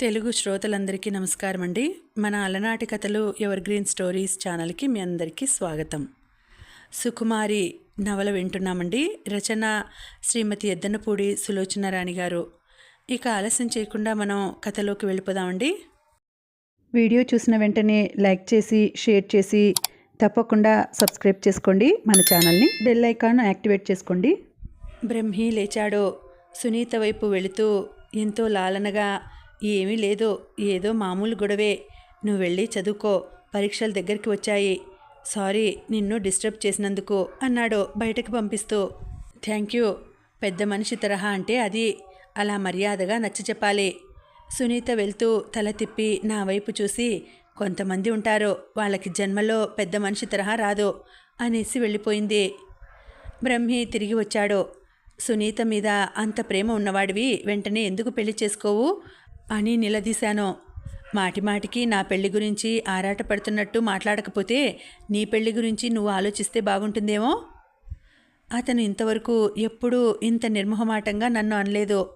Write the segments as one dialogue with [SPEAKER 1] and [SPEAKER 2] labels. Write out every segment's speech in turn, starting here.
[SPEAKER 1] తెలుగు శ్రోతలందరికీ నమస్కారం అండి మన అలనాటి కథలు ఎవర్ గ్రీన్ స్టోరీస్ ఛానల్కి మీ అందరికీ స్వాగతం. సుకుమారి నవల వింటున్నామండి. రచన శ్రీమతి ఎద్దనపూడి సులోచన రాణి గారు. ఇక ఆలస్యం చేయకుండా మనం కథలోకి వెళ్ళిపోదామండి. వీడియో చూసిన వెంటనే లైక్ చేసి షేర్ చేసి తప్పకుండా సబ్స్క్రైబ్ చేసుకోండి. మన ఛానల్ని బెల్ ఐకాన్ యాక్టివేట్ చేసుకోండి. బ్రహ్మి లేచాడో సునీత వైపు వెళుతూ ఎంతో లాలనగా ఏమీ లేదు. ఏదో మామూలు గొడవే. నువ్వు వెళ్ళి చదువుకో. పరీక్షల దగ్గరికి వచ్చాయి. సారీ నిన్ను డిస్టర్బ్ చేసినందుకు అన్నాడు బయటకు పంపిస్తూ. Thank you. పెద్ద మనిషి తరహా అంటే అది. అలా మర్యాదగా నచ్చ చెప్పాలి. సునీత వెళ్తూ తల తిప్పి నా వైపు చూసి కొంతమంది ఉంటారు. వాళ్ళకి జన్మలో పెద్ద మనిషి తరహా రాదు అనేసి వెళ్ళిపోయింది. బ్రహ్మి తిరిగి వచ్చాడు. సునీత మీద అంత ప్రేమ ఉన్నవాడివి. వెంటనే ఎందుకు పెళ్ళి చేసుకోవు? అని నిలదీశాను. మాటిమాటికి నా పెళ్ళి గురించి ఆరాటపడుతున్నట్టు మాట్లాడకపోతే నీ పెళ్ళి గురించి నువ్వు ఆలోచిస్తే బాగుంటుందేమో? అతను ఇంతవరకు ఎప్పుడూ ఇంత నిర్మోహమాటంగా నన్ను అనలేదు.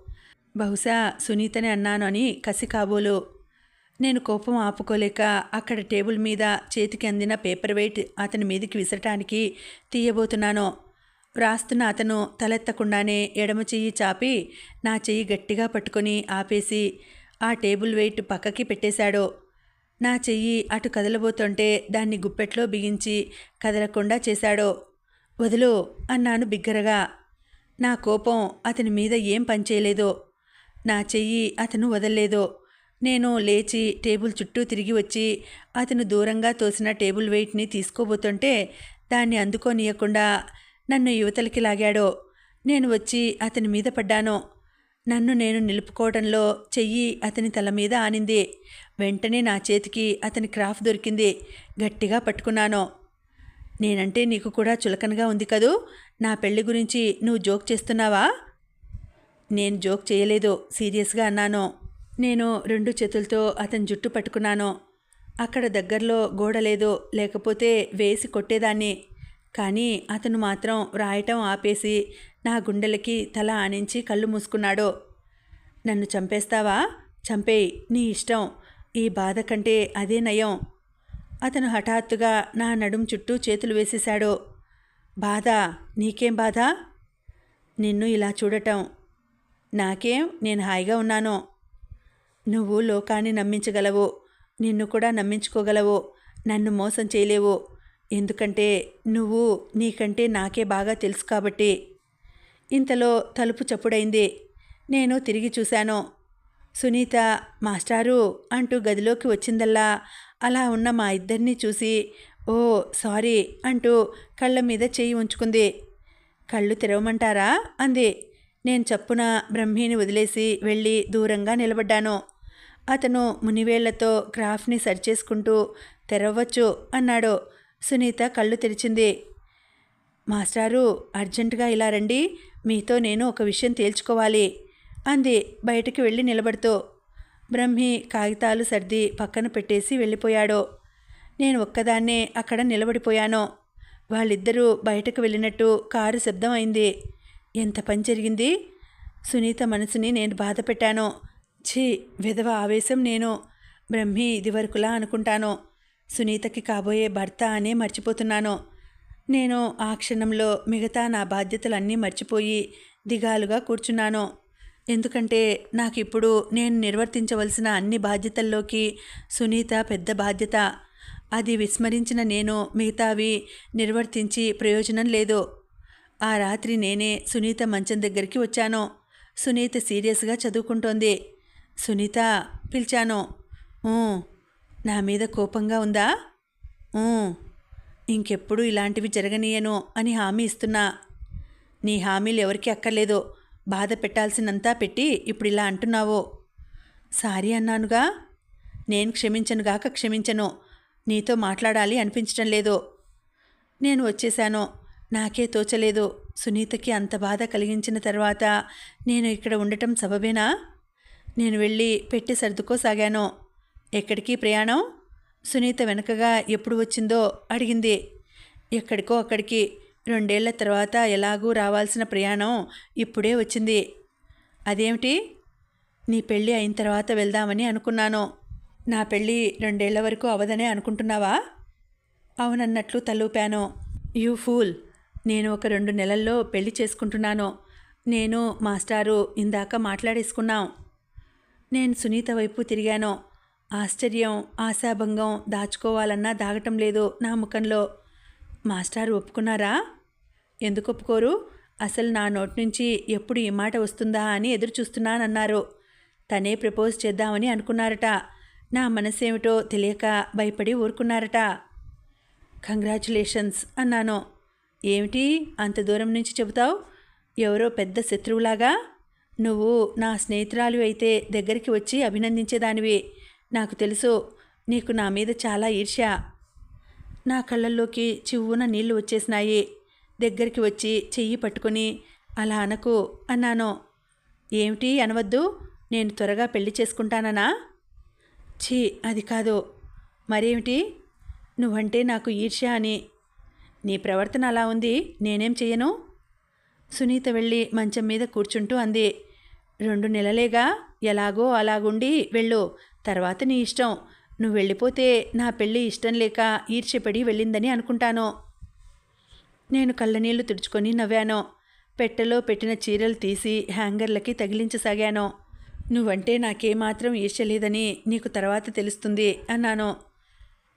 [SPEAKER 1] బహుశా సునీతనే అన్నాను అని కసి కాబోలు. నేను కోపం ఆపుకోలేక అక్కడ టేబుల్ మీద చేతికి అందిన పేపర్ వెయిట్ అతని మీదకి విసరటానికి తీయబోతున్నాను. వ్రాస్తున్న అతను తలెత్తకుండానే ఎడమ చెయ్యి చాపి నా చెయ్యి గట్టిగా పట్టుకొని ఆపేసి ఆ టేబుల్ వెయిట్ పక్కకి పెట్టేశాడు. నా చెయ్యి అటు కదలబోతుంటే దాన్ని గుప్పెట్లో బిగించి కదలకుండా చేశాడో. వదులు అన్నాను బిగ్గరగా. నా కోపం అతని మీద ఏం పనిచేయలేదో నా చెయ్యి అతను వదల్లేదు. నేను లేచి టేబుల్ చుట్టూ తిరిగి వచ్చి అతను దూరంగా తోసిన టేబుల్ వెయిట్ని తీసుకోబోతుంటే దాన్ని అందుకోనీయకుండా నన్ను యువతలకి లాగాడో. నేను వచ్చి అతని మీద పడ్డాను. నన్ను నేను నిలుపుకోవడంలో చెయ్యి అతని తల మీద ఆనింది. వెంటనే నా చేతికి అతని క్రాఫ్ దొరికింది. గట్టిగా పట్టుకున్నాను. నేనంటే నీకు కూడా చులకనగా ఉంది కదూ? నా పెళ్ళి గురించి నువ్వు జోక్ చేస్తున్నావా? నేను జోక్ చేయలేదు సీరియస్గా అన్నాను. నేను రెండు చేతులతో అతని జుట్టు పట్టుకున్నాను. అక్కడ దగ్గరలో గోడ లేదు లేకపోతే వేసి కొట్టేదాన్ని. కానీ అతను మాత్రం రాయటం ఆపేసి నా గుండెలకి తల ఆనించి కళ్ళు మూసుకున్నాడు. నన్ను చంపేస్తావా? చంపేయి నీ ఇష్టం. ఈ బాధ కంటే అదే నయం. అతను హఠాత్తుగా నా నడుం చుట్టూ చేతులు వేసేశాడు. బాధ? నీకేం బాధ? నిన్ను ఇలా చూడటం. నాకేం? నేను హాయిగా ఉన్నాను. నువ్వు లోకాన్ని నమ్మించగలవు. నిన్ను కూడా నమ్మించుకోగలవు. నన్ను మోసం చేయలేవు. ఎందుకంటే నువ్వు నీకంటే నాకే బాగా తెలుసు కాబట్టి. ఇంతలో తలుపు చప్పుడైంది. నేను తిరిగి చూశాను. సునీత మాస్టారు అంటూ గదిలోకి వచ్చిందల్లా అలా ఉన్న మా ఇద్దరినీ చూసి ఓ సారీ అంటూ కళ్ళ మీద చేయి ఉంచుకుంది. కళ్ళు తెరవమంటారా? అంది. నేను చప్పున బ్రహ్మిని వదిలేసి వెళ్ళి దూరంగా నిలబడ్డాను. అతను మునివేళ్ళతో క్రాఫ్ట్ని సరిచేసుకుంటూ తెరవచ్చు అన్నాడు. సునీత కళ్ళు తెరిచింది. మాస్టారు అర్జెంటుగా ఇలా రండి. మీతో నేను ఒక విషయం తేల్చుకోవాలి అంది బయటికి వెళ్ళి నిలబడుతూ. బ్రహ్మి కాగితాలు సర్ది పక్కన పెట్టేసి వెళ్ళిపోయాడు. నేను ఒక్కదాన్నే అక్కడ నిలబడిపోయాను. వాళ్ళిద్దరూ బయటకు వెళ్ళినట్టు కారు శబ్దం అయింది. ఎంత పని జరిగింది? సునీత మనసుని నేను బాధ పెట్టాను. ఛీ విధవ ఆవేశం నేను. బ్రహ్మి ఇదివరకులా అనుకుంటాను. సునీతకి కాబోయే భర్త అనే మర్చిపోతున్నాను. నేను ఆ క్షణంలో మిగతా నా బాధ్యతలన్నీ మర్చిపోయి దిగాలుగా కూర్చున్నాను. ఎందుకంటే నాకు ఇప్పుడు నేను నిర్వర్తించవలసిన అన్ని బాధ్యతల్లోకి సునీత పెద్ద బాధ్యత. అది విస్మరించిన నేను మిగతావి నిర్వర్తించి ప్రయోజనం లేదు. ఆ రాత్రి నేనే సునీత మంచం దగ్గరికి వచ్చాను. సునీత సీరియస్గా చదువుకుంటోంది. సునీత పిలిచాను. నా మీద కోపంగా ఉందా? ఇంకెప్పుడు ఇలాంటివి జరగనీయను అని హామీ ఇస్తున్నా. నీ హామీలు ఎవరికి అక్కర్లేదు. బాధ పెట్టాల్సినంతా పెట్టి ఇప్పుడు ఇలా అంటున్నావు. సారీ అన్నానుగా. నేను క్షమించనుగాక క్షమించను. నీతో మాట్లాడాలి అనిపించడం లేదు. నేను వచ్చేశాను. నాకే తోచలేదు. సునీతకి అంత బాధ కలిగించిన తర్వాత నేను ఇక్కడ ఉండటం సబబేనా? నేను వెళ్ళి పెట్టి సర్దుకోసాగాను. ఎక్కడికి ప్రయాణం? సునీత వెనకగా ఎప్పుడు వచ్చిందో అడిగింది. ఎక్కడికో అక్కడికి. రెండేళ్ళ తర్వాత ఎలాగూ రావాల్సిన ప్రయాణం ఇప్పుడే వచ్చింది. అదేమిటి? నీ పెళ్ళి అయిన తర్వాత వెళ్దామని అనుకున్నాను. నా పెళ్ళి రెండేళ్ళ వరకు అవదనే అనుకుంటున్నావా? అవునన్నట్లు తలూపాను. You fool. నేను ఒక రెండు నెలల్లో పెళ్ళి చేసుకుంటున్నాను. నేను మాస్టారు ఇందాక మాట్లాడేసుకున్నాం. నేను సునీత వైపు తిరిగాను. ఆశ్చర్యం ఆశాభంగం దాచుకోవాలన్నా దాగటం లేదు నా ముఖంలో. మాస్టారు ఒప్పుకున్నారా? ఎందుకు ఒప్పుకోరు? అసలు నా నోటి నుంచి ఎప్పుడు ఈ మాట వస్తుందా అని ఎదురు చూస్తున్నానన్నారు తనే ప్రపోజ్ చేద్దామని అనుకున్నారట. నా మనసేమిటో తెలియక భయపడి ఊరుకున్నారట. కంగ్రాచులేషన్స్ అన్నాను. ఏమిటి? అంత దూరం నుంచి చెబుతావు? ఎవరో పెద్ద శత్రువులాగా? నువ్వు నా స్నేహితురాలు అయితే దగ్గరికి వచ్చి అభినందించేదానివి. నాకు తెలుసు నీకు నా మీద చాలా ఈర్ష్య. నా కళ్ళల్లోకి చివ్వున నీళ్ళు వచ్చేసినాయి. దగ్గరికి వచ్చి చెయ్యి పట్టుకొని అలా అనకు అన్నాను. ఏమిటి అనవద్దు? నేను త్వరగా పెళ్ళి చేసుకుంటాననా? ఛీ అది కాదు. మరేమిటి? నువ్వంటే నాకు ఈర్ష్య అని. నీ ప్రవర్తన అలా ఉంది. నేనేం చెయ్యను? సునీత వెళ్ళి మంచం మీద కూర్చుంటూ అంది. రెండు నెలలేగా? ఎలాగో అలాగుండి వెళ్ళు. తర్వాత నీ ఇష్టం. నువ్వు వెళ్ళిపోతే నా పెళ్ళి ఇష్టం లేక ఈర్ష్యపడి వెళ్ళిందని అనుకుంటాను. నేను కళ్ళనీళ్ళు తుడుచుకొని నవ్వాను. పెట్టెలో పెట్టిన చీరలు తీసి హ్యాంగర్లకి తగిలించసాగాను. నువ్వంటే నాకేమాత్రం ఈర్ష్య లేదని నీకు తర్వాత తెలుస్తుంది అన్నాను.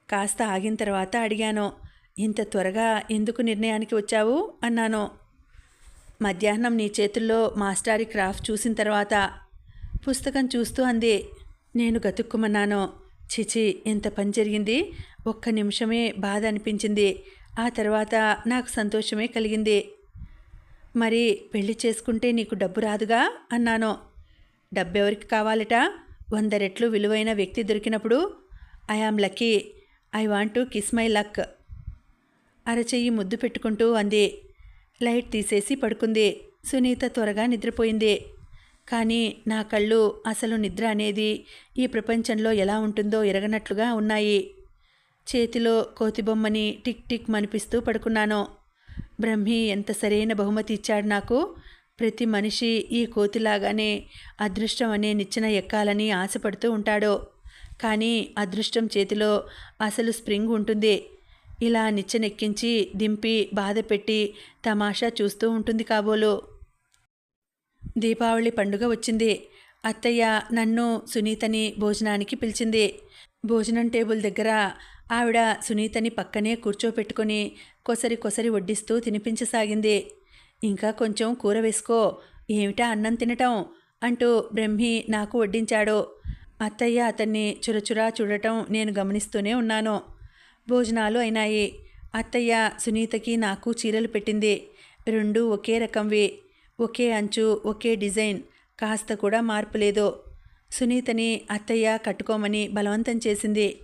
[SPEAKER 1] కాస్త ఆగిన తర్వాత అడిగాను. ఇంత త్వరగా ఎందుకు నిర్ణయానికి వచ్చావు? అన్నాను. మధ్యాహ్నం నీ చేతుల్లో మాస్టారి క్రాఫ్ట్ చూసిన తర్వాత పుస్తకం చూస్తూ అంది. నేను గతుక్కుమన్నాను. చిచి ఎంత పని జరిగింది? ఒక్క నిమిషమే బాధ అనిపించింది. ఆ తర్వాత నాకు సంతోషమే కలిగింది. మరి పెళ్ళి చేసుకుంటే నీకు డబ్బు రాదుగా? అన్నాను. డబ్బెవరికి కావాలట? వంద రెట్లు విలువైన వ్యక్తి దొరికినప్పుడు. I am lucky. I want to kiss my luck. అరచెయ్యి ముద్దు పెట్టుకుంటూ అంది. లైట్ తీసేసి పడుకుంది. సునీత త్వరగా నిద్రపోయింది. కానీ నా కళ్ళు అసలు నిద్ర అనేది ఈ ప్రపంచంలో ఎలా ఉంటుందో ఎరగనట్లుగా ఉన్నాయి. చేతిలో కోతిబొమ్మని టిక్ టిక్ మనిపిస్తూ పడుకున్నాను. బ్రహ్మి ఎంత సరైన బహుమతి ఇచ్చాడు నాకు. ప్రతి మనిషి ఈ కోతిలాగానే అదృష్టం అనే నిచ్చెన ఎక్కాలని ఆశపడుతూ ఉంటాడు. కానీ అదృష్టం చేతిలో అసలు స్ప్రింగ్ ఉంటుంది. ఇలా నిచ్చెనెక్కించి దింపి బాధపెట్టి తమాషా చూస్తూ ఉంటుంది కాబోలు. దీపావళి పండుగ వచ్చింది. అత్తయ్య నన్ను సునీతని భోజనానికి పిలిచింది. భోజనం టేబుల్ దగ్గర ఆవిడ సునీతని పక్కనే కూర్చోపెట్టుకొని కొసరి కొసరి వడ్డిస్తూ తినిపించసాగింది. ఇంకా కొంచెం కూర వేసుకో ఏమిటా అన్నం తినటం? అంటూ బ్రహ్మి నాకు వడ్డించాడు. అత్తయ్య అతన్ని చురచురా చూడటం నేను గమనిస్తూనే ఉన్నాను. భోజనాలు అయినాయి. అత్తయ్య సునీతకి నాకు చీరలు పెట్టింది. రెండు ఒకే రకంవి. ఒకే అంచు ఒకే డిజైన్. కాస్త కూడా మార్పు లేదు. సునీతని అత్తయ్య కట్టుకోమని బలవంతం చేసింది.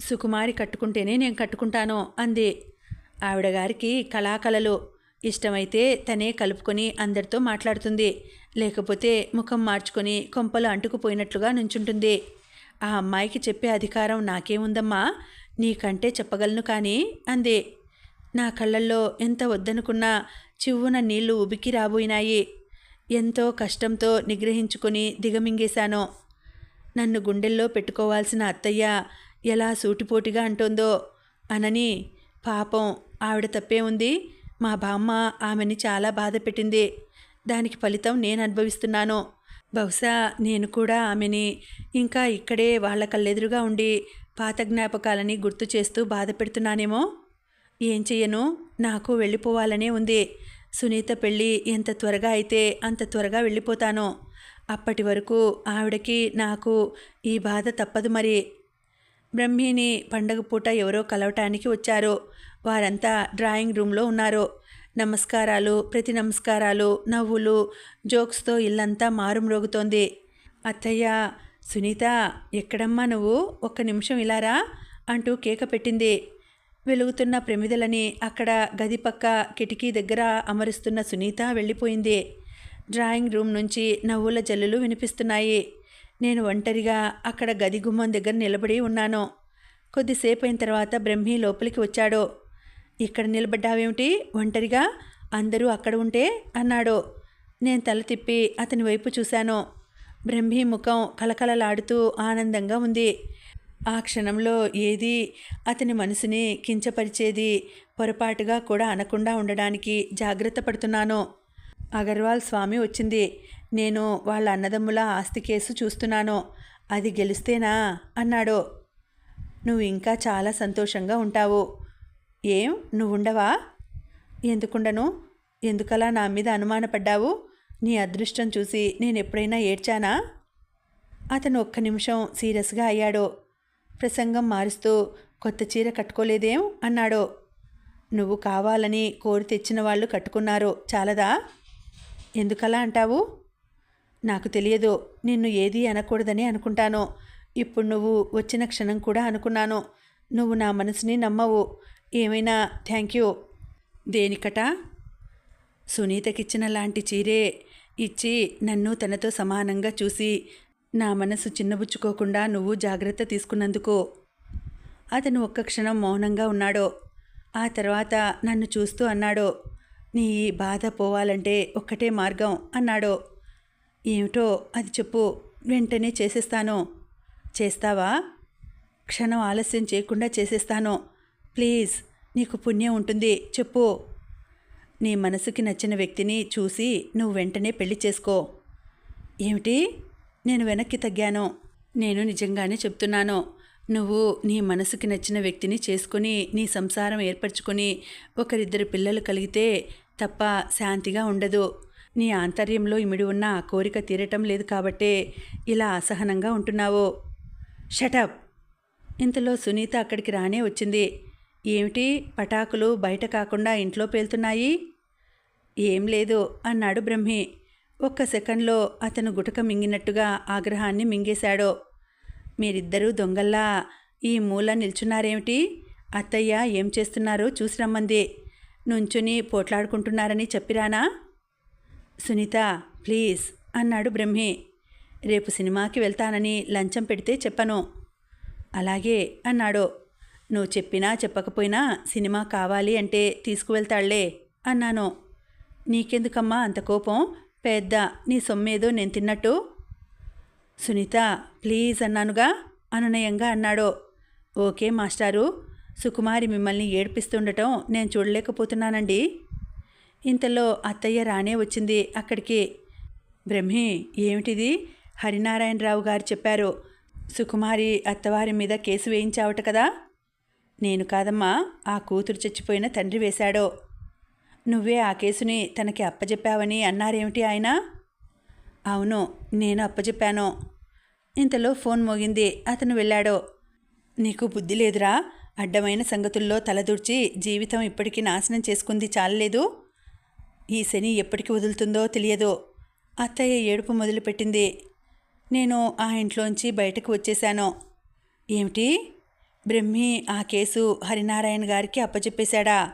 [SPEAKER 1] సుకుమారి కట్టుకుంటేనే నేను కట్టుకుంటాను అంది. ఆవిడగారికి కళాకళలు. ఇష్టమైతే తనే కలుపుకొని అందరితో మాట్లాడుతుంది. లేకపోతే ముఖం మార్చుకొని కొంపలు అంటుకుపోయినట్లుగా నుంచుంటుంది. ఆ అమ్మాయికి చెప్పే అధికారం నాకేముందమ్మా? నీకంటే చెప్పగలను కానీ అంది. నా కళ్ళల్లో ఎంత వద్దనుకున్నా చివ్వున నీళ్ళు ఉబికి రాబోయినాయి. ఎంతో కష్టంతో నిగ్రహించుకొని దిగమింగేశాను. నన్ను గుండెల్లో పెట్టుకోవాల్సిన అత్తయ్య ఎలా సూటిపోటిగా అంటోందో అనని పాపం ఆవిడ తప్పే ఉంది. మా బామ్మ ఆమెని చాలా బాధ పెట్టింది. దానికి ఫలితం నేను అనుభవిస్తున్నాను. బహుశా నేను కూడా ఆమెని ఇంకా ఇక్కడే వాళ్ళ కళ్ళెదురుగా ఉండి పాత జ్ఞాపకాలని గుర్తు చేస్తూ బాధ పెడుతున్నానేమో. ఏం చెయ్యను? నాకు వెళ్ళిపోవాలనే ఉంది. సునీత పెళ్ళి ఎంత త్వరగా అయితే అంత త్వరగా వెళ్ళిపోతాను. అప్పటి వరకు ఆవిడకి నాకు ఈ బాధ తప్పదు మరి. బ్రహ్మిని పండగ పూట ఎవరో కలవటానికి వచ్చారు. వారంతా డ్రాయింగ్ రూమ్లో ఉన్నారు. నమస్కారాలు ప్రతి నమస్కారాలు నవ్వులు జోక్స్తో ఇల్లంతా మారుమ్రోగుతోంది అత్తయ్య సునీత ఎక్కడమ్మా నువ్వు? ఒక్క నిమిషం ఇలారా? అంటూ కేక పెట్టింది. వెలుగుతున్న ప్రమిదలని అక్కడ గది పక్క కిటికీ దగ్గర అమరుస్తున్న సునీత వెళ్ళిపోయింది. డ్రాయింగ్ రూమ్ నుంచి నవ్వుల జల్లులు వినిపిస్తున్నాయి. నేను ఒంటరిగా అక్కడ గది గుమ్మం దగ్గర నిలబడి ఉన్నాను. కొద్దిసేపు అయిన తర్వాత బ్రహ్మి లోపలికి వచ్చాడు. ఇక్కడ నిలబడ్డావేమిటి? ఒంటరిగా? అందరూ అక్కడ ఉంటే? అన్నాడు. నేను తల తిప్పి అతని వైపు చూశాను. బ్రహ్మి ముఖం కలకలలాడుతూ ఆనందంగా ఉంది. ఆ క్షణంలో ఏది అతని మనసుని కించపరిచేది పొరపాటుగా కూడా అనకుండా ఉండడానికి జాగ్రత్త పడుతున్నాను? అగర్వాల్ స్వామి వచ్చింది. నేను వాళ్ళ అన్నదమ్ముల ఆస్తి కేసు చూస్తున్నాను? అది గెలిస్తేనా? అన్నాడు. నువ్వు ఇంకా చాలా సంతోషంగా ఉంటావు. ఏం? నువ్వుండవా? ఎందుకుండను? ఎందుకలా నా మీద అనుమానపడ్డావు? నీ అదృష్టం చూసి నేను ఎప్పుడైనా ఏడ్చానా? అతను ఒక్క నిమిషం సీరియస్గా అయ్యాడు. ప్రసంగం మారుస్తూ కొత్త చీర కట్టుకోలేదేం? అన్నాడు. నువ్వు కావాలని కోరి తెచ్చిన వాళ్ళు కట్టుకున్నారు. చాలదా? ఎందుకలా అంటావు? నాకు తెలియదు. నిన్ను ఏది అనకూడదని అనుకుంటాను. ఇప్పుడు నువ్వు వచ్చిన క్షణం కూడా అనుకున్నాను. నువ్వు నా మనసుని నమ్మవు. ఏమైనా థ్యాంక్ యూ. దేనికట? సునీతకిచ్చిన లాంటి చీరే ఇచ్చి నన్ను తనతో సమానంగా చూసి నా మనసు చిన్నబుచ్చుకోకుండా నువ్వు జాగ్రత్త తీసుకున్నందుకు. అతను ఒక్క క్షణం మౌనంగా ఉన్నాడో ఆ తర్వాత నన్ను చూస్తూ అన్నాడో నీ బాధ పోవాలంటే ఒక్కటే మార్గం అన్నాడో. ఏమిటో అది చెప్పు వెంటనే చేసేస్తాను. చేస్తావా? క్షణం ఆలస్యం చేయకుండా చేసేస్తాను. ప్లీజ్ నీకు పుణ్యం ఉంటుంది చెప్పు. నీ మనసుకి నచ్చిన వ్యక్తిని చూసి నువ్వు వెంటనే పెళ్ళి చేసుకో. ఏమిటి? నేను వెనక్కి తగ్గాను. నేను నిజంగానే చెప్తున్నాను. నువ్వు నీ మనసుకి నచ్చిన వ్యక్తిని చేసుకుని నీ సంసారం ఏర్పరచుకొని ఒకరిద్దరు పిల్లలు కలిగితే తప్ప శాంతిగా ఉండదు. నీ ఆంతర్యంలో ఇమిడి ఉన్న ఆ కోరిక తీరటం లేదు కాబట్టే ఇలా అసహనంగా ఉంటున్నావు. షటప్ ఇంతలో సునీత అక్కడికి రానే వచ్చింది. ఏమిటి? పటాకులు బయట కాకుండా ఇంట్లో పేలుతున్నాయి? ఏం లేదు అన్నాడు బ్రహ్మి. ఒక్క సెకండ్లో అతను గుటక మింగినట్టుగా ఆగ్రహాన్ని మింగేశాడు. మీరిద్దరూ దొంగల్లా? ఈ మూల నిల్చున్నారేమిటి? అత్తయ్య ఏం చేస్తున్నారో చూసి రమ్మంది. నుంచుని పోట్లాడుకుంటున్నారని చెప్పిరానా? సునీత ప్లీజ్ అన్నాడు బ్రహ్మి. రేపు సినిమాకి వెళ్తానని లంచం పెడితే చెప్పను. అలాగే అన్నాడు. నువ్వు చెప్పినా చెప్పకపోయినా సినిమా కావాలి అంటే తీసుకువెళ్తాళ్ళే అన్నాను. నీకెందుకమ్మా అంత కోపం? పెద్ద నీ సొమ్మేదో నేను తిన్నట్టు? సునీత ప్లీజ్ అన్నానుగా? అనునయంగా అన్నాడో. ఓకే మాస్టారు. సుకుమారి మిమ్మల్ని ఏడ్పిస్తుండటం నేను చూడలేకపోతున్నానండి. ఇంతలో అత్తయ్య రానే వచ్చింది అక్కడికి. బ్రహ్మి ఏమిటిది? హరినారాయణరావు గారు చెప్పారు. సుకుమారి అత్తవారి మీద కేసు వేయించావట కదా? నేను కాదమ్మా ఆ కూతురు చచ్చిపోయిన తండ్రి వేశాడో. నువ్వే ఆ కేసుని తనకి అప్పజెప్పావని అన్నారేమిటి ఆయన? అవును నేను అప్పజెప్పాను. ఇంతలో ఫోన్ మోగింది. అతను వెళ్ళాడు. నీకు బుద్ధి లేదురా? అడ్డమైన సంగతుల్లో తలదూర్చి జీవితం ఇప్పటికీ నాశనం చేసుకుంది చాలలేదు. ఈ శని ఎప్పటికి వదులుతుందో తెలియదు. అత్తయ్య ఏడుపు మొదలుపెట్టింది. నేను ఆ ఇంట్లోంచి బయటకు వచ్చేశాను. ఏమిటి? బ్రహ్మి ఆ కేసు హరినారాయణ గారికి అప్పచెప్పేశాడా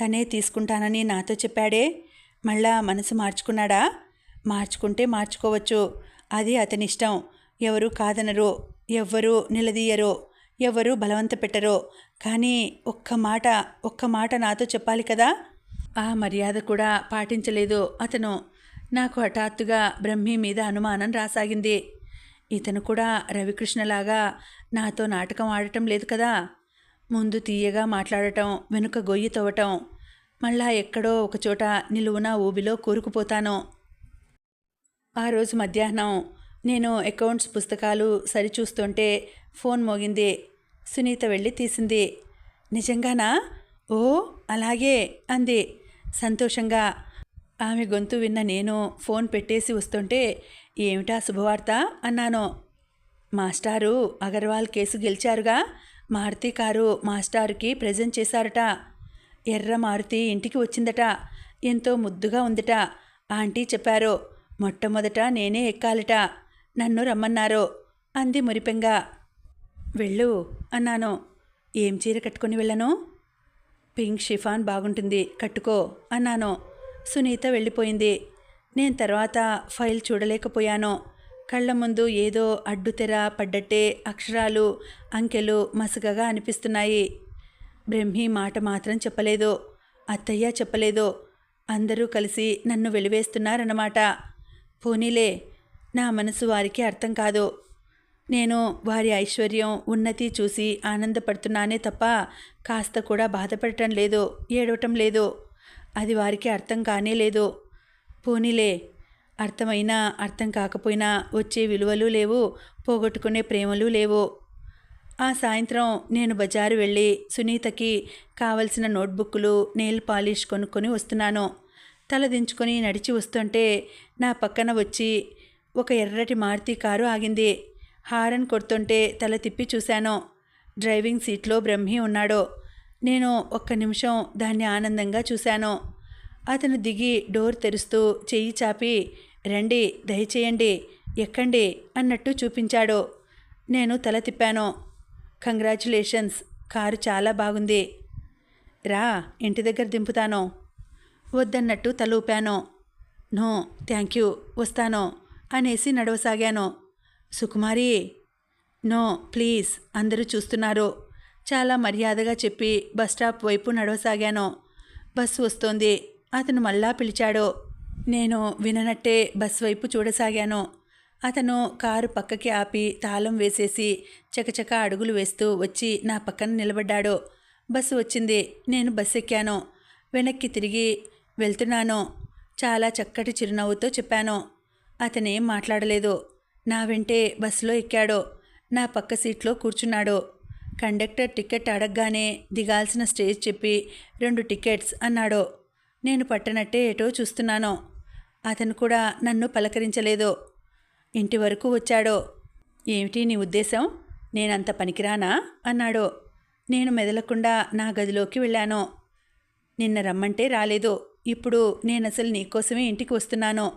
[SPEAKER 1] తనే తీసుకుంటానని నాతో చెప్పాడే. మళ్ళా మనసు మార్చుకున్నాడా? మార్చుకుంటే మార్చుకోవచ్చు. అది అతని ఇష్టం ఎవరు కాదనరు. ఎవ్వరు నిలదీయరు. ఎవరు బలవంత పెట్టరు కానీ ఒక్క మాట ఒక్క మాట నాతో చెప్పాలి కదా? ఆ మర్యాద కూడా పాటించలేదు అతను. నాకు హఠాత్తుగా బ్రహ్మి మీద అనుమానం రాసాగింది. ఇతను కూడా రవికృష్ణలాగా నాతో నాటకం ఆడటం లేదు కదా? ముందు తీయగా మాట్లాడటం వెనుక గొయ్యి తవ్వటం మళ్ళా ఎక్కడో ఒకచోట నిలువున ఊబిలో కూరుకుపోతాను. ఆ రోజు మధ్యాహ్నం నేను అకౌంట్స్ పుస్తకాలు సరిచూస్తుంటే ఫోన్ మోగింది. సునీత వెళ్ళి తీసింది. నిజంగానా? ఓ అలాగే అంది. సంతోషంగా ఆమె గొంతు విన్న నేను ఫోన్ పెట్టేసి వస్తుంటే ఏమిటా శుభవార్త? అన్నాను. మాస్టారు అగర్వాల్ కేసు గెలిచారుగా? మారుతి కారు మాస్టారుకి ప్రజెంట్ చేశారట. ఎర్ర మారుతి ఇంటికి వచ్చిందట. ఎంతో ముద్దుగా ఉందట. ఆంటీ చెప్పారు మొట్టమొదట నేనే ఎక్కాలట. నన్ను రమ్మన్నారు అంది మురిపెంగా. వెళ్ళు అన్నాను. ఏం చీర కట్టుకొని వెళ్ళను? పింక్ షిఫాన్ బాగుంటుంది కట్టుకో అన్నాను. సునీత వెళ్ళిపోయింది. నేను తర్వాత ఫైల్ చూడలేకపోయాను. కళ్ళ ముందు ఏదో అడ్డుతెర పడ్డట్టే అక్షరాలు అంకెలు మసకగా అనిపిస్తున్నాయి. బ్రహ్మి మాట మాత్రం చెప్పలేదు. అత్తయ్య చెప్పలేదు. అందరూ కలిసి నన్ను వెలివేస్తున్నారన్నమాట. పోనీలే నా మనసు వారికి అర్థం కాదు. నేను వారి ఐశ్వర్యం ఉన్నతి చూసి ఆనందపడుతున్నానే తప్ప కాస్త కూడా బాధపడటం లేదు ఏడవటం లేదు. అది వారికి అర్థం కానే లేదు. పోనీలే అర్థమైనా అర్థం కాకపోయినా వచ్చే విలువలు లేవు పోగొట్టుకునే ప్రేమలు లేవు. ఆ సాయంత్రం నేను బజారు వెళ్ళి సునీతకి కావలసిన నోట్బుక్లు నెయిల్ పాలిష్ కొనుక్కొని వస్తున్నాను. తల దించుకొని నడిచి వస్తుంటే నా పక్కన వచ్చి ఒక ఎర్రటి మారుతి కారు ఆగింది. హారన్ కొడుతుంటే తల తిప్పి చూశాను. డ్రైవింగ్ సీట్లో బ్రహ్మి ఉన్నాడు. నేను ఒక్క నిమిషం దాన్ని ఆనందంగా చూశాను. అతను దిగి డోర్ తెరుస్తూ చెయ్యి చాపి రండి దయచేయండి ఎక్కండి అన్నట్టు చూపించాడు. నేను తల తిప్పాను. కంగ్రాచులేషన్స్ కారు చాలా బాగుంది. రా ఇంటి దగ్గర దింపుతాను. వద్దన్నట్టు తల ఊపాను. నో థ్యాంక్ యూ వస్తాను అనేసి నడవసాగాను. సుకుమారి నో ప్లీజ్ అందరూ చూస్తున్నారు. చాలా మర్యాదగా చెప్పి బస్ స్టాప్ వైపు నడవసాగాను. బస్సు వస్తోంది. అతను మళ్ళా పిలిచాడు. నేను విననట్టే బస్ వైపు చూడసాగాను. అతను కారు పక్కకి ఆపి తాళం వేసేసి చకచక అడుగులు వేస్తూ వచ్చి నా పక్కన నిలబడ్డాడు. బస్సు వచ్చింది. నేను బస్సు ఎక్కాను. వెనక్కి తిరిగి వెళ్తున్నాను. చాలా చక్కటి చిరునవ్వుతో చెప్పాను. అతనేం మాట్లాడలేదు. నా వెంటే బస్సులో ఎక్కాడు. నా పక్క సీట్లో కూర్చున్నాడు. కండక్టర్ టికెట్ అడగగానే దిగాల్సిన స్టేజ్ చెప్పి రెండు టికెట్స్ అన్నాడు. నేను పట్టనట్టే ఏటో చూస్తున్నాను. అతను కూడా నన్ను పలకరించలేదు. ఇంటి వరకు వచ్చాడో. ఏమిటి నీ ఉద్దేశం? నేనంత పనికిరానా? అన్నాడు. నేను మెదలకుండా నా గదిలోకి వెళ్ళాను. నిన్న రమ్మంటే రాలేదు. ఇప్పుడు నేను అసలు నీకోసమే ఇంటికి వస్తున్నాను.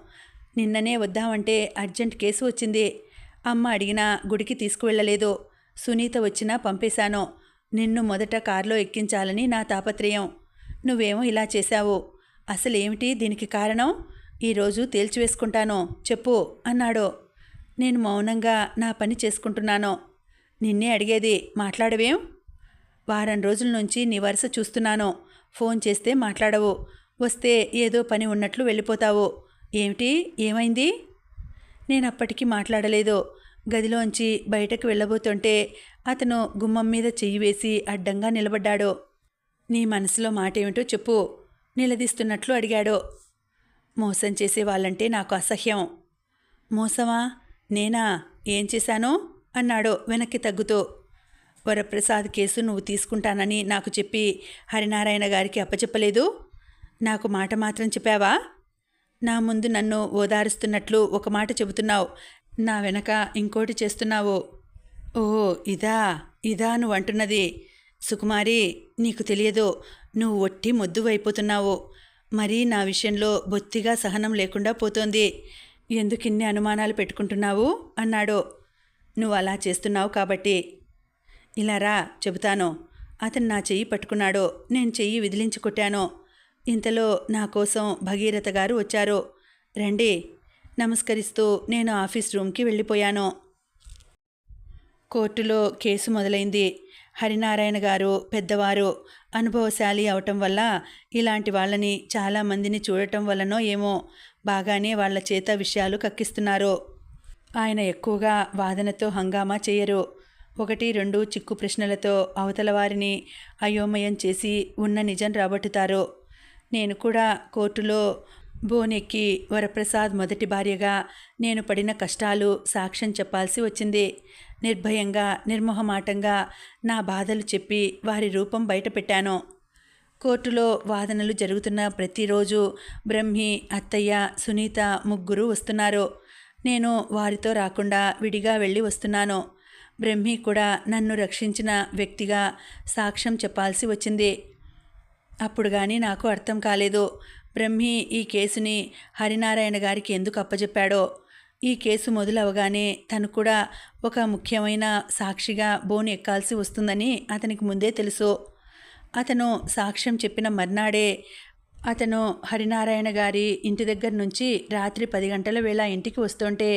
[SPEAKER 1] నిన్ననే వద్దామంటే అర్జెంట్ కేసు వచ్చింది. అమ్మ అడిగినా గుడికి తీసుకువెళ్ళలేదు. సునీత వచ్చినా పంపేశాను. నిన్ను మొదట కారులో ఎక్కించాలని నా తాపత్రయం. నువ్వేమో ఇలా చేశావు. అసలేమిటి దీనికి కారణం? ఈరోజు తేల్చివేసుకుంటాను? చెప్పు అన్నాడు. నేను మౌనంగా నా పని చేసుకుంటున్నాను? నిన్నే అడిగేది మాట్లాడవేం? వారం రోజుల నుంచి నీ వరుస చూస్తున్నాను? ఫోన్ చేస్తే మాట్లాడవు. వస్తే ఏదో పని ఉన్నట్లు వెళ్ళిపోతావు. ఏమిటి? ఏమైంది? నేను అప్పటికి మాట్లాడలేదు. గదిలోంచి బయటకు వెళ్ళబోతుంటే అతను గుమ్మం మీద చెయ్యి వేసి అడ్డంగా నిలబడ్డాడు. నీ మనసులో మాట ఏమిటో చెప్పు. నిలదీస్తున్నట్లు అడిగాడు. మోసం చేసే వాళ్ళంటే నాకు అసహ్యం. మోసమా? నేనా? ఏం చేశాను? అన్నాడు వెనక్కి తగ్గుతూ. వరప్రసాద్ కేసు నువ్వు తీసుకుంటానని నాకు చెప్పి హరినారాయణ గారికి అప్పచెప్పలేదు. నాకు మాట మాత్రం చెప్పావా? నా ముందు నన్ను ఓదారుస్తున్నట్లు ఒక మాట చెబుతున్నావు. నా వెనక ఇంకోటి చేస్తున్నావు. ఓ ఇదా? ఇదా నువ్వు అంటున్నది. సుకుమారి నీకు తెలియదు. నువ్వు ఒట్టి మొద్దు మరి మరీ నా విషయంలో బొత్తిగా సహనం లేకుండా పోతోంది. ఎందుకిన్ని అనుమానాలు పెట్టుకుంటున్నావు? అన్నాడు. నువ్వు అలా చేస్తున్నావు కాబట్టి. ఇలా రా చెబుతాను. అతను నా చెయ్యి పట్టుకున్నాడు. నేను చెయ్యి విదిలించి కొట్టాను. ఇంతలో నా కోసం భగీరథ గారు వచ్చారు. రండి. నమస్కరిస్తూ నేను ఆఫీస్ రూమ్కి వెళ్ళిపోయాను. కోర్టులో కేసు మొదలైంది. హరినారాయణ గారు పెద్దవారు. అనుభవశాలి అవటం వల్ల ఇలాంటి వాళ్ళని చాలామందిని చూడటం వల్లనో ఏమో బాగానే వాళ్ళ చేత విషయాలు కక్కిస్తున్నారు. ఆయన ఎక్కువగా వాదనతో హంగామా చేయరు. ఒకటి రెండు చిక్కు ప్రశ్నలతో అవతల వారిని అయోమయం చేసి ఉన్న నిజం రాబట్టుతారు. నేను కూడా కోర్టులో బోనెక్కి వరప్రసాద్ మొదటి భార్యగా నేను పడిన కష్టాలు సాక్ష్యం చెప్పాల్సి వచ్చింది. నిర్భయంగా నిర్మోహమాటంగా నా బాధలు చెప్పి వారి రూపం బయటపెట్టాను. కోర్టులో వాదనలు జరుగుతున్న ప్రతిరోజు బ్రహ్మి అత్తయ్య సునీత ముగ్గురు వస్తున్నారు. నేను వారితో రాకుండా విడిగా వెళ్ళి వస్తున్నాను. బ్రహ్మి కూడా నన్ను రక్షించిన వ్యక్తిగా సాక్ష్యం చెప్పాల్సి వచ్చింది. అప్పుడు కానీ నాకు అర్థం కాలేదు. బ్రహ్మి ఈ కేసుని హరినారాయణ గారికి ఎందుకు అప్పజెప్పాడో? ఈ కేసు మొదలవగానే తను కూడా ఒక ముఖ్యమైన సాక్షిగా బోను ఎక్కాల్సి వస్తుందని అతనికి ముందే తెలుసు. అతను సాక్ష్యం చెప్పిన మర్నాడే అతను హరినారాయణ గారి ఇంటి దగ్గర నుంచి రాత్రి పది గంటల వేళ ఇంటికి వస్తుంటే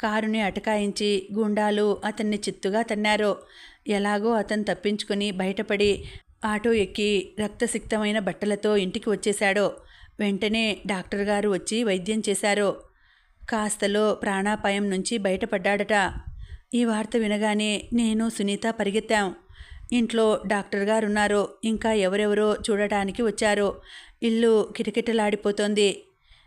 [SPEAKER 1] కారుని అటకాయించి గుండాలు అతన్ని చిత్తుగా తన్నారు. ఎలాగో అతను తప్పించుకొని బయటపడి ఆటో ఎక్కి రక్తసిక్తమైన బట్టలతో ఇంటికి వచ్చేశాడు. వెంటనే డాక్టర్ గారు వచ్చి వైద్యం చేశారు. కాస్తలో ప్రాణాపాయం నుంచి బయటపడ్డాడట. ఈ వార్త వినగానే నేను సునీత పరిగెత్తాం. ఇంట్లో డాక్టర్ గారు ఉన్నారు ఇంకా ఎవరెవరో చూడటానికి వచ్చారు. ఇల్లు కిటకిటలాడిపోతోంది.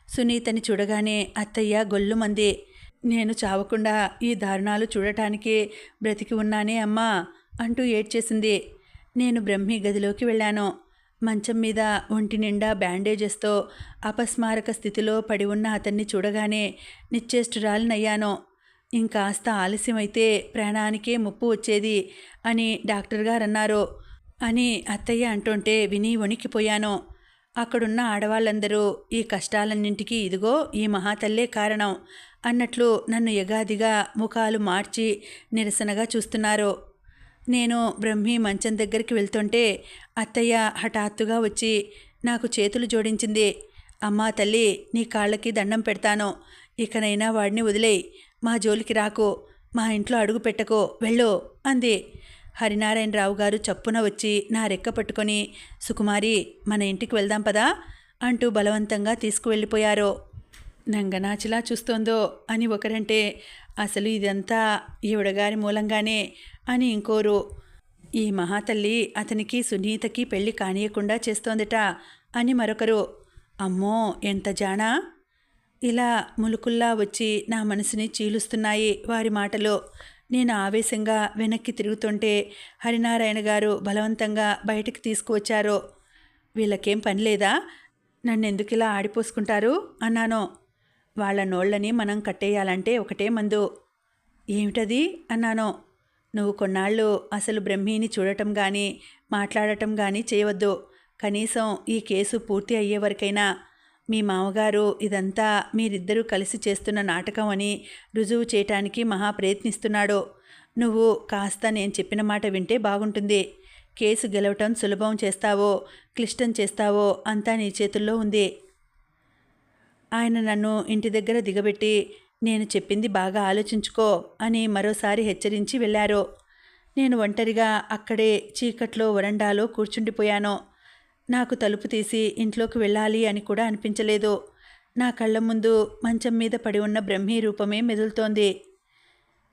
[SPEAKER 1] సునీతని చూడగానే అత్తయ్య గొల్లుమంది నేను చావకుండా ఈ దారుణాలు చూడటానికి బ్రతికి ఉన్నానే అమ్మా అంటూ ఏడ్చేసింది. నేను బ్రహ్మి గదిలోకి వెళ్ళాను. మంచం మీద ఒంటి నిండా బ్యాండేజెస్తో అపస్మారక స్థితిలో పడి ఉన్న అతన్ని చూడగానే నిశ్చేష్టురాలినయ్యాను ఇంకాస్త ఆలస్యమైతే ప్రాణానికే ముప్పు వచ్చేది అని డాక్టర్ గారు అన్నారు అని అత్తయ్య అంటుంటే విని వణికిపోయాను. అక్కడున్న ఆడవాళ్ళందరూ ఈ కష్టాలన్నింటికీ ఇదిగో ఈ మహాతల్లే కారణం అన్నట్లు నన్ను యగాదిగా ముఖాలు మార్చి నిరసనగా చూస్తున్నారు. నేను బ్రహ్మి మంచం దగ్గరికి వెళ్తుంటే అత్తయ్య హఠాత్తుగా వచ్చి నాకు చేతులు జోడించింది. అమ్మా తల్లి నీ కాళ్ళకి దండం పెడతాను. ఇకనైనా వాడిని వదిలేయి. మా జోలికి రాకు. మా ఇంట్లో అడుగు పెట్టకు. వెళ్ళు అంది. హరినారాయణరావు గారు చప్పున వచ్చి నా రెక్క పట్టుకొని సుకుమారి మన ఇంటికి వెళ్దాం పదా అంటూ బలవంతంగా తీసుకువెళ్ళిపోయారు. నంగనాచిలా చూస్తోందో అని ఒకరంటే అసలు ఇదంతా ఈవిడగారి మూలంగానే అని ఇంకోరు ఈ మహాతల్లి అతనికి సునీతకి పెళ్ళి కానియకుండా చేస్తోందట అని మరొకరు అమ్మో ఎంత జానా? ఇలా ములుకుల్లా వచ్చి నా మనసుని చీలుస్తున్నాయి వారి మాటలు. నేను ఆవేశంగా వెనక్కి తిరుగుతుంటే హరినారాయణ గారు బలవంతంగా బయటికి తీసుకువచ్చారు. వీళ్ళకేం పని లేదా? నన్నెందుకు ఇలా ఆడిపోసుకుంటారు? అన్నాను. వాళ్ళ నోళ్ళని మనం కట్టేయాలంటే ఒకటే మందు. ఏమిటది? అన్నాను. నువ్వు కొన్నాళ్ళు అసలు బ్రహ్మిని చూడటం కానీ మాట్లాడటం కానీ చేయవద్దు. కనీసం ఈ కేసు పూర్తి అయ్యే వరకైనా మీ మామగారు ఇదంతా మీరిద్దరూ కలిసి చేస్తున్న నాటకం అని రుజువు చేయటానికి మహా ప్రయత్నిస్తున్నాడు. నువ్వు కాస్త నేను చెప్పిన మాట వింటే బాగుంటుంది. కేసు గెలవటం సులభం చేస్తావో క్లిష్టం చేస్తావో అంతా నీ చేతుల్లో ఉంది. ఆయన నన్ను ఇంటి దగ్గర దిగబెట్టి నేను చెప్పింది బాగా ఆలోచించుకో అని మరోసారి హెచ్చరించి వెళ్ళారు. నేను ఒంటరిగా అక్కడే చీకట్లో వరండాలో కూర్చుండిపోయాను. నాకు తలుపు తీసి ఇంట్లోకి వెళ్ళాలి అని కూడా అనిపించలేదు. నా కళ్ళ ముందు మంచం మీద పడి ఉన్న బ్రహ్మీ రూపమే మెదులుతోంది.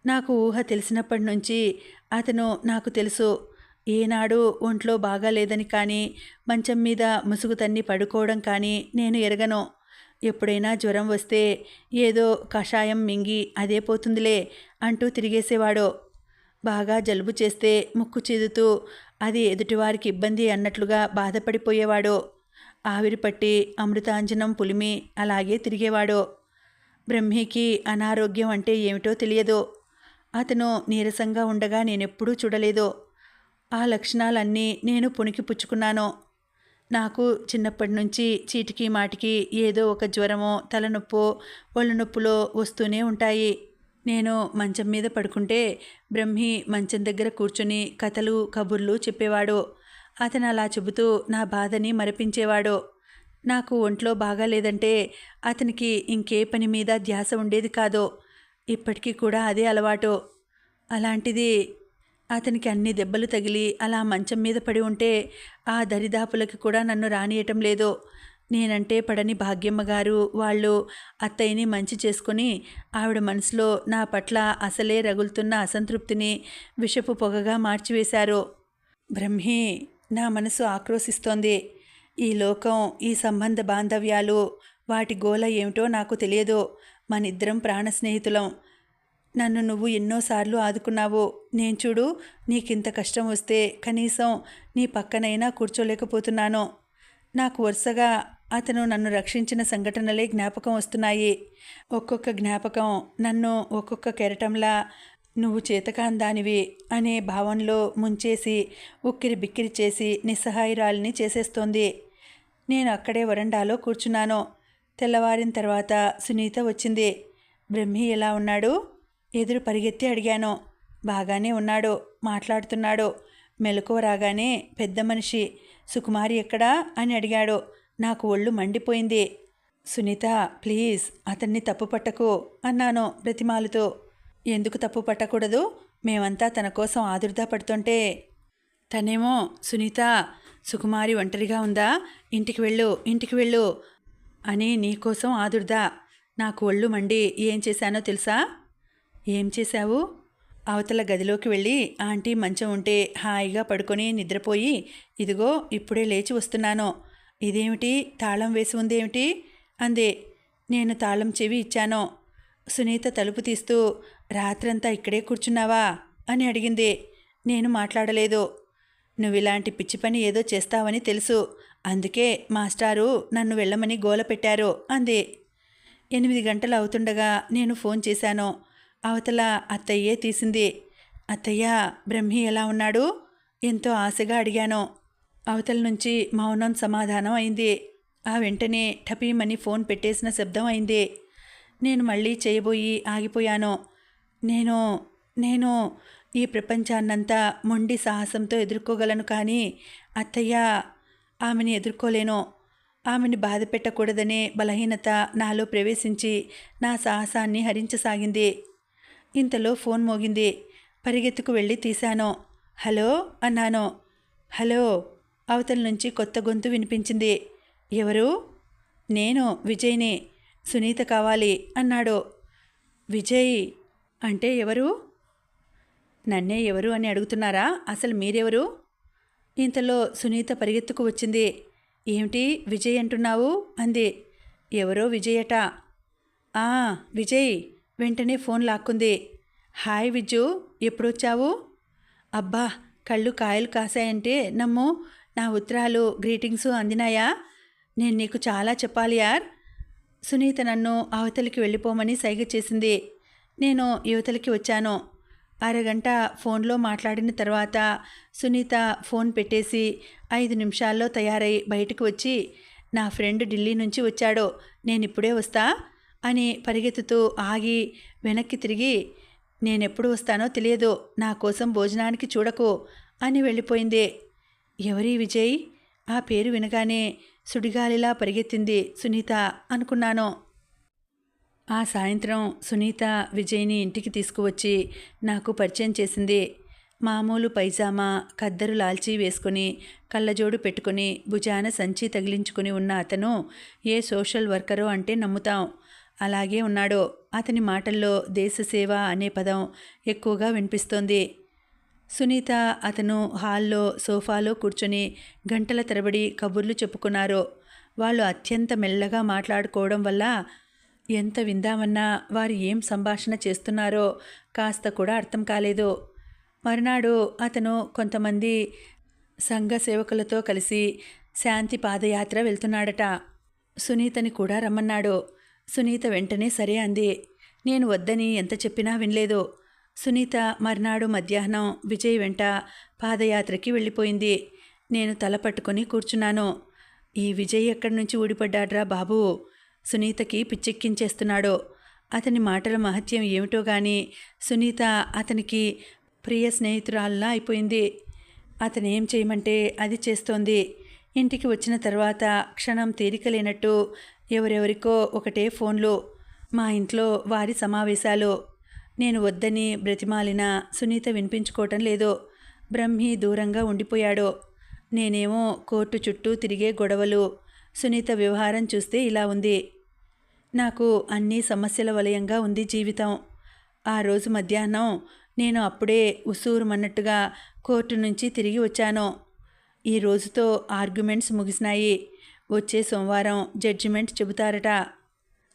[SPEAKER 1] నాకు ఊహ తెలిసినప్పటి నుంచి అతను నాకు తెలుసు. ఏనాడు ఒంట్లో బాగాలేదని కానీ మంచం మీద ముసుగు తన్ని పడుకోవడం కానీ నేను ఎరగను. ఎప్పుడైనా జ్వరం వస్తే ఏదో కషాయం మింగి అదే పోతుందిలే అంటూ తిరిగేసేవాడో. బాగా జలుబు చేస్తే ముక్కు చేదుతూ అది ఎదుటివారికి ఇబ్బంది అన్నట్లుగా బాధపడిపోయేవాడో. ఆవిరి పట్టి అమృతాంజనం పులిమి అలాగే తిరిగేవాడో. బ్రహ్మికి అనారోగ్యం అంటే ఏమిటో తెలియదు. అతను నీరసంగా ఉండగా నేనెప్పుడూ చూడలేదు. ఆ లక్షణాలన్నీ నేను పుణికి పుచ్చుకున్నాను. నాకు చిన్నప్పటి నుంచి చీటికి మాటికి ఏదో ఒక జ్వరమో తలనొప్పో ఒళ్ళు నొప్పులో వస్తూనే ఉంటాయి. నేను మంచం మీద పడుకుంటే బ్రహ్మి మంచం దగ్గర కూర్చుని కథలు కబుర్లు చెప్పేవాడు. అతను అలా చెబుతూ నా బాధని మరపించేవాడు. నాకు ఒంట్లో బాగాలేదంటే అతనికి ఇంకే పని మీద ధ్యాస ఉండేది కాదు. ఇప్పటికీ కూడా అదే అలవాటు. అలాంటిది అతనికి అన్ని దెబ్బలు తగిలి అలా మంచం మీద పడి ఉంటే ఆ దరిదాపులకి కూడా నన్ను రానియటం లేదు. నేనంటే పడని భాగ్యమ్మ గారు వాళ్ళు అత్తయ్యని మంచి చేసుకుని ఆవిడ మనసులో నా పట్ల అసలే రగులుతున్న అసంతృప్తిని విషపు పొగగా మార్చివేశారు. బ్రహ్మి నా మనసు ఆక్రోశిస్తోంది. ఈ లోకం ఈ సంబంధ బాంధవ్యాలు వాటి గోల ఏమిటో నాకు తెలియదు. మనిద్దరం ప్రాణ స్నేహితులం నన్ను నువ్వు ఎన్నోసార్లు ఆదుకున్నావు. నేను చూడు నీకింత కష్టం వస్తే కనీసం నీ పక్కనైనా కూర్చోలేకపోతున్నాను. నాకు వరుసగా అతను నన్ను రక్షించిన సంఘటనలే జ్ఞాపకం వస్తున్నాయి. ఒక్కొక్క జ్ఞాపకం నన్ను ఒక్కొక్క కెరటంలా నువ్వు చేతకాందానివి అనే భావంలో ముంచేసి ఉక్కిరి బిక్కిరి చేసి నిస్సహాయురాలిని చేసేస్తోంది. నేను అక్కడే వరండాలో కూర్చున్నాను. తెల్లవారిన తర్వాత సునీత వచ్చింది. బ్రహ్మి ఎలా ఉన్నాడు? ఎదురు పరిగెత్తి అడిగాను. బాగానే ఉన్నాడు మాట్లాడుతున్నాడు. మెలకువ రాగానే పెద్ద మనిషి సుకుమారి ఎక్కడా? అని అడిగాడు. నాకు ఒళ్ళు మండిపోయింది. సునీత ప్లీజ్ అతన్ని తప్పు పట్టకు అన్నాను బ్రతిమాలుతూ. ఎందుకు తప్పు పట్టకూడదు? మేమంతా తన కోసం ఆదుర్దా పడుతుంటే. తనేమో సునీత సుకుమారి ఒంటరిగా ఉందా? ఇంటికి వెళ్ళు ఇంటికి వెళ్ళు అని నీకోసం ఆదుర్దా. నాకు ఒళ్ళు మండి ఏం చేశానో తెలుసా? ఏం చేశావు? అవతల గదిలోకి వెళ్ళి ఆంటీ మంచం ఉంటే హాయిగా పడుకొని నిద్రపోయి ఇదిగో ఇప్పుడే లేచి వస్తున్నాను. ఇదేమిటి? తాళం వేసి ఉందేమిటి? అందే. నేను తాళం చెవి ఇచ్చాను. సునీత తలుపు తీస్తూ రాత్రంతా ఇక్కడే కూర్చున్నావా? అని అడిగింది. నేను మాట్లాడలేదు. నువ్వు ఇలాంటి పిచ్చి పని ఏదో చేస్తావని తెలుసు. అందుకే మాస్టారు నన్ను వెళ్ళమని గోల పెట్టారు అంది. ఎనిమిది గంటలు అవుతుండగా నేను ఫోన్ చేశాను. అవతల అత్తయ్యే తీసింది. అత్తయ్య బ్రహ్మి ఎలా ఉన్నాడు? ఎంతో ఆశగా అడిగాను. అవతల నుంచి మౌనం సమాధానం అయింది. ఆ వెంటనే టపీమని ఫోన్ పెట్టేసిన శబ్దం అయింది. నేను మళ్ళీ చేయబోయి ఆగిపోయాను. నేను నేను ఈ ప్రపంచాన్నంతా మొండి సాహసంతో ఎదుర్కోగలను కానీ అత్తయ్య ఆమెని ఎదుర్కోలేను. ఆమెని బాధ పెట్టకూడదనే బలహీనత నాలో ప్రవేశించి నా సాహసాన్ని హరించసాగింది. ఇంతలో ఫోన్ మోగింది. పరిగెత్తుకు వెళ్ళి తీశాను. హలో? అన్నాను. హలో? అవతల నుంచి కొత్త గొంతు వినిపించింది. ఎవరు? నేను విజయ్ని. సునీత కావాలి అన్నాడు. విజయ్? అంటే ఎవరు? నన్నే ఎవరు అని అడుగుతున్నారా? అసలు మీరెవరు? ఇంతలో సునీత పరిగెత్తుకు వచ్చింది. ఏమిటి? విజయ్ అంటున్నావు? అంది. ఎవరో విజయట. ఆ విజయ్. వెంటనే ఫోన్ లాక్కుంది. హాయ్ విజు ఎప్పుడొచ్చావు? అబ్బా కళ్ళు కాయలు కాసాయంటే నమ్ము నా ఉత్తరాలు గ్రీటింగ్స్ అందినాయా? నేను నీకు చాలా చెప్పాలి యార్. సునీత నన్ను అవతలికి వెళ్ళిపోమని సైగ చేసింది. నేను యువతలికి వచ్చాను. అరగంట ఫోన్లో మాట్లాడిన తర్వాత సునీత ఫోన్ పెట్టేసి ఐదు నిమిషాల్లో తయారై బయటకు వచ్చి నా ఫ్రెండ్ ఢిల్లీ నుంచి వచ్చాడు. నేను ఇప్పుడే వస్తా. అని పరిగెత్తుతూ ఆగి వెనక్కి తిరిగి నేనెప్పుడు వస్తానో తెలియదు. నా కోసం భోజనానికి చూడకు అని వెళ్ళిపోయింది. ఎవరి విజయ్? ఆ పేరు వినగానే సుడిగాలిలా పరిగెత్తింది సునీత అనుకున్నాను. ఆ సాయంత్రం సునీత విజయ్ని ఇంటికి తీసుకువచ్చి నాకు పరిచయం చేసింది. మామూలు పైజామా కద్దరు లాల్చీ వేసుకుని కళ్ళజోడు పెట్టుకుని భుజాన సంచి తగిలించుకుని ఉన్న అతను ఏ సోషల్ వర్కరో అంటే నమ్ముతాం. అలాగే ఉన్నాడు. అతని మాటల్లో దేశసేవ అనే పదం ఎక్కువగా వినిపిస్తోంది. సునీత అతను హాల్లో సోఫాలో కూర్చొని గంటల తరబడి కబుర్లు చెప్పుకున్నారు. వాళ్ళు అత్యంత మెల్లగా మాట్లాడుకోవడం వల్ల ఎంత విందామన్నా వారు ఏం సంభాషణ చేస్తున్నారో కాస్త కూడా అర్థం కాలేదు. మరునాడు అతను కొంతమంది సంఘ సేవకులతో కలిసి శాంతి పాదయాత్ర వెళ్తున్నాడట. సునీతని కూడా రమ్మన్నాడు. సునీత వెంటనే సరే అంది. నేను వద్దని ఎంత చెప్పినా వినలేదు. సునీత మర్నాడు మధ్యాహ్నం విజయ్ వెంట పాదయాత్రకి వెళ్ళిపోయింది. నేను తల పట్టుకొని కూర్చున్నాను. ఈ విజయ్ ఎక్కడి నుంచి ఊడిపడ్డాడ్రా బాబు? సునీతకి పిచ్చెక్కించేస్తున్నాడు. అతని మాటల మహత్యం ఏమిటో గాని సునీత అతనికి ప్రియ స్నేహితురాల్లా అయిపోయింది. అతను ఏం చేయమంటే అది చేస్తోంది. ఇంటికి వచ్చిన తర్వాత క్షణం తీరికలేనట్టు ఎవరెవరికో ఒకటే ఫోన్లు మా ఇంట్లో వారి సమావేశాలు. నేను వద్దని బ్రతిమాలిన సునీత వినిపించుకోవటం లేదు బ్రహ్మి దూరంగా ఉండిపోయాడు. నేనేమో కోర్టు చుట్టూ తిరిగే గొడవలు సునీత వ్యవహారం చూస్తే ఇలా ఉంది. నాకు అన్ని సమస్యల వలయంగా ఉంది జీవితం. ఆ రోజు మధ్యాహ్నం నేను అప్పుడే ఉసూరుమన్నట్టుగా కోర్టు నుంచి తిరిగి వచ్చాను. ఈ రోజుతో ఆర్గ్యుమెంట్స్ ముగిసినాయి. వచ్చే సోమవారం జడ్జిమెంట్ చెబుతారట.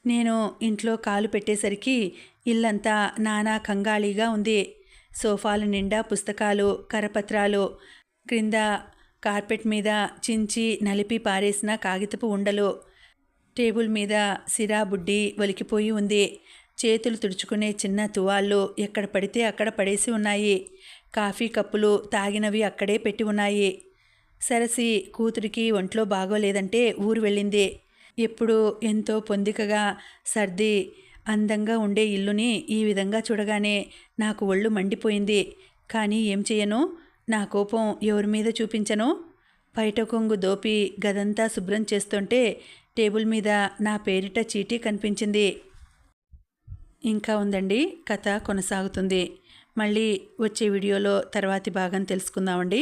[SPEAKER 1] నేను ఇంట్లో కాలు పెట్టేసరికి ఇల్లంతా నానా కంగాళీగా ఉంది. సోఫాల నిండా పుస్తకాలు కరపత్రాలు క్రింద కార్పెట్ మీద చించి నలిపి పారేసిన కాగితపు ఉండలు టేబుల్ మీద సిరా బుడ్డి ఒలికిపోయి ఉంది. చేతులు తుడుచుకునే చిన్న తువాళ్ళు ఎక్కడ పడితే అక్కడ పడేసి ఉన్నాయి. కాఫీ కప్పులు తాగినవి అక్కడే పెట్టి ఉన్నాయి. సరసి కూతురికి ఒంట్లో బాగోలేదంటే ఊరు వెళ్ళింది. ఎప్పుడు ఎంతో పొందికగా సర్ది అందంగా ఉండే ఇల్లుని ఈ విధంగా చూడగానే నాకు ఒళ్ళు మండిపోయింది. కానీ ఏం చేయను నా కోపం ఎవరి మీద చూపించను? బయట కొంగు దోపి గదంతా శుభ్రం చేస్తుంటే టేబుల్ మీద నా పేరిట చీటీ కనిపించింది. ఇంకా ఉందండి కథ కొనసాగుతుంది. మళ్ళీ వచ్చే వీడియోలో తర్వాతి భాగం తెలుసుకుందామండి.